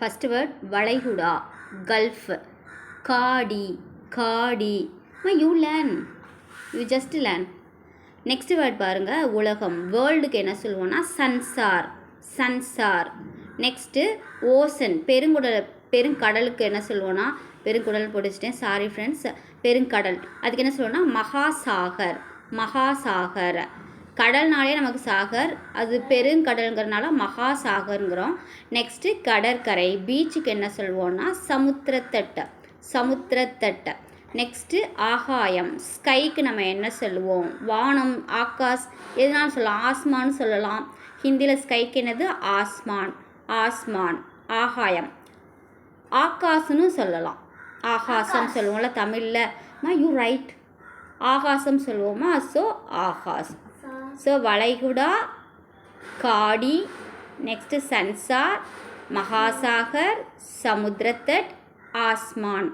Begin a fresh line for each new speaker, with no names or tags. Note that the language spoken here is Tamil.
ஃபஸ்ட் வேர்ட் வளைகுடா கல்ஃப் காடி காடி. You learn you just learn next word பாருங்கள் உலகம். வேர்ல்டுக்கு என்ன சொல்லுவோன்னா சன்சார் சன்சார். நெக்ஸ்ட்டு ஓசன் பெருங்குடல் பெருங்கடலுக்கு என்ன சொல்லுவோன்னா பெருங்குடல் பிடிச்சிட்டேன் சாரி ஃப்ரெண்ட்ஸ் பெருங்கடல். அதுக்கு என்ன சொல்லுவோன்னா மகாசாகர் மகாசாகர். கடல்னாலே நமக்கு சாகர் அது பெருங்கடல்ங்கிறனால மகாசாகருங்கிறோம் நெக்ஸ்ட்டு கடற்கரை பீச்சுக்கு என்ன சொல்லுவோம்னா சமுத்திரத்தட்டை சமுத்திரத்தட்டை. நெக்ஸ்ட்டு ஆகாயம் ஸ்கைக்கு நம்ம என்ன சொல்லுவோம்? வானம் ஆகாஷ் எதுனாலும் சொல்லலாம்? ஆஸ்மான்னு சொல்லலாம். ஹிந்தியில் ஸ்கைக்கு என்னது? ஆஸ்மான் ஆஸ்மான் ஆகாயம். ஆகாசம்னு சொல்லலாம். ஆகாசம் சொல்லுவோம்ல தமிழில். யூ ரைட் ஆகாசம் சொல்லுவோமா? ஸோ ஆகாஷ். ஸோ வளைகுடா காடி நெக்ஸ்ட்டு சன்சார் மகாசாகர் சமுத்திரத்தட் ஆஸ்மான்